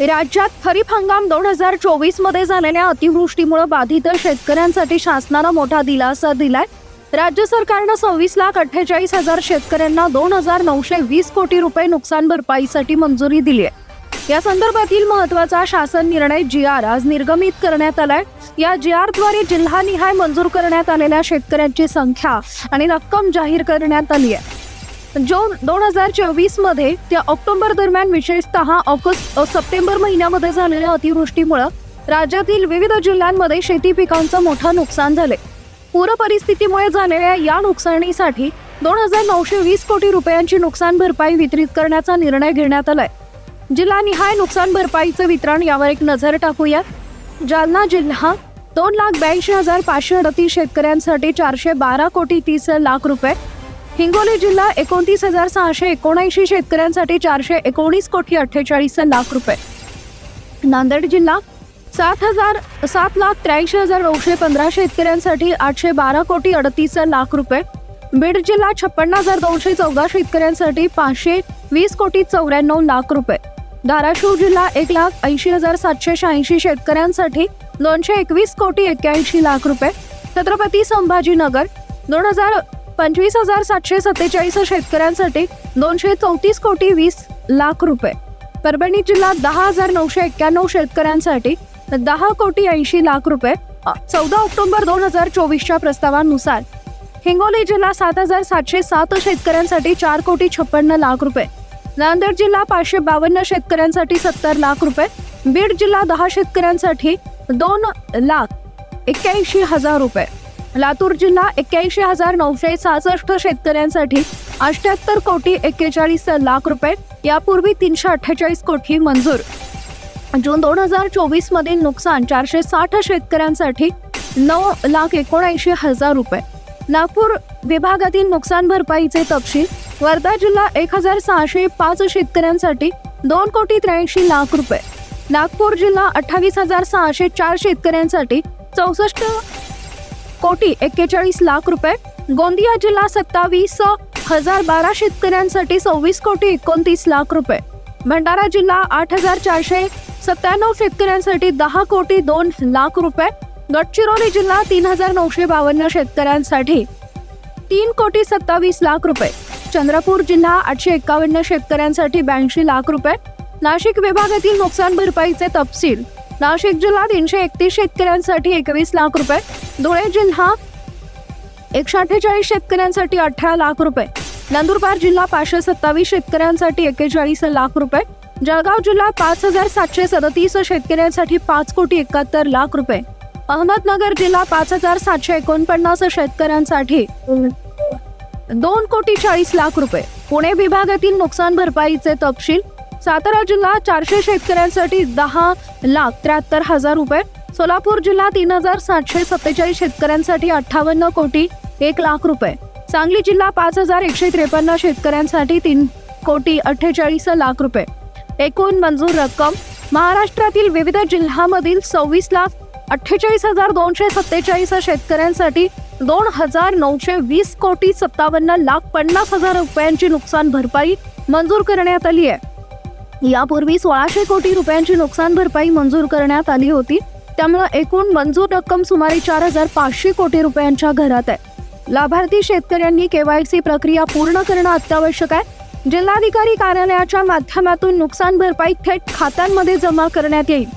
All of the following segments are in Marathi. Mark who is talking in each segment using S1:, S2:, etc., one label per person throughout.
S1: राज्यात खरीप हंगाम दोन हजार चोवीसमध्ये झालेल्या अतिवृष्टीमुळे बाधित शेतकऱ्यांसाठी शासनानं मोठा दिलासा दिलाय. राज्य सरकारनं सव्वीस लाख अठ्ठेचाळीस हजार शेतकऱ्यांना दोन हजार नऊशे वीस कोटी रुपये नुकसान भरपाईसाठी मंजुरी दिली आहे. या संदर्भातील महत्त्वाचा शासन निर्णय जी आर आज निर्गमित करण्यात आलाय. या जी आरद्वारे जिल्हानिहाय मंजूर करण्यात आलेल्या शेतकऱ्यांची संख्या आणि रक्कम जाहीर करण्यात आली आहे. जून दोन हजार चोवीसमध्ये त्या ऑक्टोबर दरम्यान विशेषतः ऑगस्ट सप्टेंबर महिन्यामध्ये झालेल्या अतिवृष्टीमुळे राज्यातील विविध जिल्ह्यांमध्ये शेती पिकांचं मोठं नुकसान झाले पूर परिस्थितीमुळे झालेल्या या नुकसानीसाठी दोन हजार नऊशे वीस कोटी रुपयांची नुकसान भरपाई वितरित करण्याचा निर्णय घेण्यात आलाय. जिल्हानिहाय नुकसान भरपाईचं वितरण यावर एक नजर टाकूया. जालना जिल्हा दोन लाख ब्याऐंशी हजार पाचशे अडतीस शेतकऱ्यांसाठी चारशे बारा कोटी तीस लाख रुपये हिंगोली जिल्हा एकोणतीस हजार सहाशे एकोणऐंशी शेतकऱ्यांसाठी चारशे एकोणीस कोटी अठ्ठेचाळीस लाख रुपये. नांदेड जिल्हा सात हजार सात लाख त्र्याऐंशी हजार नऊशे पंधरा शेतकऱ्यांसाठी आठशे बारा कोटी अडतीस लाख रुपये. बीड जिल्हा छप्पन्न हजार दोनशे चौदा शेतकऱ्यांसाठी पाचशे वीस कोटी चौऱ्याण्णव लाख रुपये. धाराशिव जिल्हा एक लाख ऐंशी हजार सातशे शहाऐंशी शेतकऱ्यांसाठी दोनशे एकवीस कोटी एक्क्याऐंशी लाख रुपये. छत्रपती संभाजीनगर दोन हजार पंचवीस हजार सातशे सत्तेचाळीस शेतकऱ्यांसाठी दोनशे चौतीस कोटी वीस लाख रुपये. परभणी जिल्ह्यात दहा हजार नऊशे एक्क्याण्णव शेतकऱ्यांसाठी दहा कोटी ऐंशी लाख रुपये चौदा ऑक्टोबर दोन हजार चोवीसच्या प्रस्तावानुसार. हिंगोली जिल्हा सात हजार सातशे सात शेतकऱ्यांसाठी चार कोटी छप्पन्न लाख रुपये. नांदेड जिल्हा पाचशे बावन्न शेतकऱ्यांसाठी सत्तर लाख रुपये. बीड जिल्हा दहा शेतकऱ्यांसाठी दोन लाख एक्क्याऐंशी हजार रुपये. लातूर जिल्हा एक्क्याऐंशी हजार नऊशे सहासष्ट शेतकऱ्यांसाठी अष्ट्याहत्तर कोटी एक्केचाळीस लाख रुपये यापूर्वी तीनशे अठ्ठेचाळीस कोटी मंजूर. जून दोन हजार चोवीस मधील नुकसान चारशे साठ शेतकऱ्यांसाठी नऊ लाख एकोणऐंशी हजार रुपये. नागपूर विभागातील नुकसान भरपाईचे तपशील वर्धा जिल्हा एक हजार सहाशे पाच शेतकऱ्यांसाठी दोन कोटी त्र्याऐंशी लाख रुपये. नागपूर जिल्हा अठ्ठावीस हजार सहाशे चार शेतकऱ्यांसाठी चौसष्ट कोटी एक्केचाळीस लाख रुपये. गोंदिया जिल्हा सत्तावीस हजार बारा शेतकऱ्यांसाठी सव्वीस कोटी एकोणतीस लाख रुपये. भंडारा जिल्हा आठ हजार चारशे सत्त्याण्णव शेतकऱ्यांसाठी दहा कोटी दोन लाख रुपये. गडचिरोली जिल्हा तीन हजार नऊशे बावन्न शेतकऱ्यांसाठी तीन कोटी सत्तावीस लाख रुपये. चंद्रपूर जिल्हा आठशे एकावन्न शेतकऱ्यांसाठी ब्याऐंशी लाख रुपये. नाशिक विभागातील नुकसान भरपाईचे तपशील. नाशिक जिल्हा तीनशे एकतीस शेतकऱ्यांसाठी एकवीस लाख रुपये. धुळे जिल्हा एकशे अठ्ठेचाळीस शेतकऱ्यांसाठी अठरा लाख रुपये. नंदुरबार जिल्हा पाचशे सत्तावीस शेतकऱ्यांसाठी एक्केचाळीस लाख रुपये. जळगाव जिल्हा पाच हजार सातशे सदतीस शेतकऱ्यांसाठी पाच कोटी एकाहत्तर लाख रुपये. अहमदनगर जिल्हा पाच हजार सातशे एकोणपन्नास शेतकऱ्यांसाठी दोन कोटी चाळीस लाख रुपये. पुणे विभागातील नुकसान भरपाईचे तपशील सातारा जिल्हा चारशे शेतकऱ्यांसाठी दहा लाख त्र्याहत्तर हजार रुपये. सोलापूर जिल्हा तीन हजार सातशे सत्तेचाळीस शेतकऱ्यांसाठी अठ्ठावन्न कोटी एक लाख रुपये. सांगली जिल्हा पाच हजार एकशे त्रेपन्न शेतकऱ्यांसाठी तीन कोटी अठ्ठेचाळीस लाख रुपये. एकूण मंजूर रक्कम महाराष्ट्रातील विविध जिल्ह्यामधील सव्वीस लाख अठ्ठेचाळीस हजार दोनशे सत्तेचाळीस शेतकऱ्यांसाठी दोन हजार नऊशे वीस कोटी सत्तावन्न लाख पन्नास हजार रुपयांची नुकसान भरपाई मंजूर करण्यात आली आहे. यापूर्वी सोळाशे कोटी रुपयांची नुकसान भरपाई मंजूर करण्यात आली होती. त्यामुळे एकूण मंजूर रक्कम सुमारे चार हजार पाचशे कोटी रुपयांच्या घरात आहे. लाभार्थी शेतकऱ्यांनी केवायसी प्रक्रिया पूर्ण करणं अत्यावश्यक आहे. जिल्हाधिकारी कार्यालयाच्या माध्यमातून नुकसान भरपाई थेट खात्यांमध्ये जमा करण्यात येईल.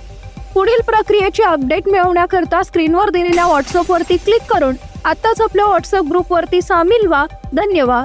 S1: पुढील प्रक्रियेची अपडेट मिळवण्याकरता स्क्रीनवर दिलेल्या व्हॉट्सअपवरती क्लिक करून आत्ताच आपल्या व्हॉट्सअप ग्रुपवरती सामील व्हा. धन्यवाद.